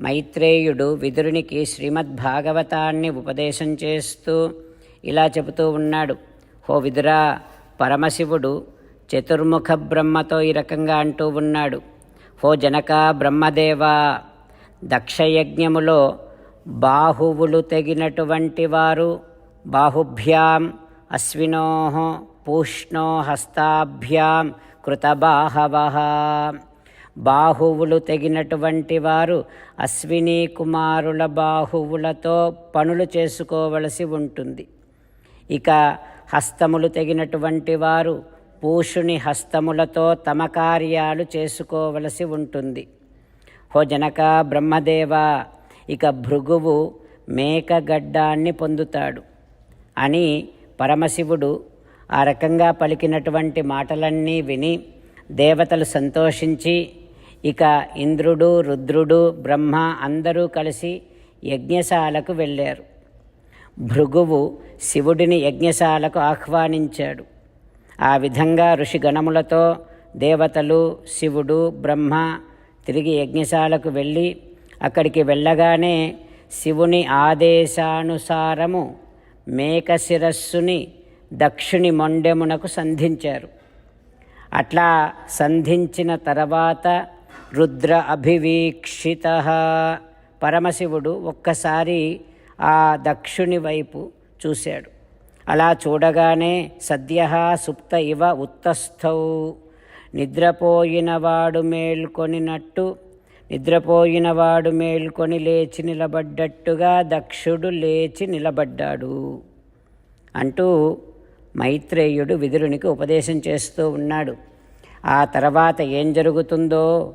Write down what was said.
మైత్రేయుడు విదురునికి శ్రీమద్భాగవతాన్ని ఉపదేశం చేస్తూ ఇలా చెబుతూ ఉన్నాడు. హో విదురా పరమశివుడు చతుర్ముఖ బ్రహ్మతో ఈ రకంగా అంటూ ఉన్నాడు. హో జనక బ్రహ్మదేవా దక్షయజ్ఞములో బాహువులు తెగినటువంటి వారు బాహుభ్యాం అశ్వినో పూష్ణో హస్తాభ్యాం కృతబాహవ. బాహువులు తెగినటువంటి వారు అశ్విని కుమారుల బాహువులతో పనులు చేసుకోవలసి ఉంటుంది. ఇక హస్తములు తెగినటువంటి వారు పూషుని హస్తములతో తమ కార్యాలు చేసుకోవలసి ఉంటుంది. హో జనక బ్రహ్మదేవ ఇక భృగువు మేకగడ్డాన్ని పొందుతాడు. అని పరమశివుడు ఆ రకంగా పలికినటువంటి మాటలన్నీ విని దేవతలు సంతోషించి ఇక ఇంద్రుడు రుద్రుడు బ్రహ్మ అందరూ కలిసి యజ్ఞశాలకు వెళ్ళారు. భృగువు శివుడిని యజ్ఞశాలకు ఆహ్వానించాడు. ఆ విధంగా ఋషిగణములతో దేవతలు శివుడు బ్రహ్మ తిరిగి యజ్ఞశాలకు వెళ్ళి అక్కడికి వెళ్ళగానే శివుని ఆదేశానుసారము మేక శిరస్సుని దక్షుని మొండెమునకు సంధించారు. అట్లా సంధించిన తర్వాత రుద్ర అభివీక్షిత. పరమశివుడు ఒక్కసారి ఆ దక్షుని వైపు చూశాడు. అలా చూడగానే సద్య సుప్త ఇవ ఉత్తస్థౌ. నిద్రపోయినవాడు మేల్కొనినట్టు నిద్రపోయినవాడు మేల్కొని లేచి నిలబడ్డట్టుగా దక్షుడు లేచి నిలబడ్డాడు. అంటూ మైత్రేయుడు విదురునికి ఉపదేశం చేస్తూ ఉన్నాడు. ఆ తర్వాత ఏం జరుగుతుందో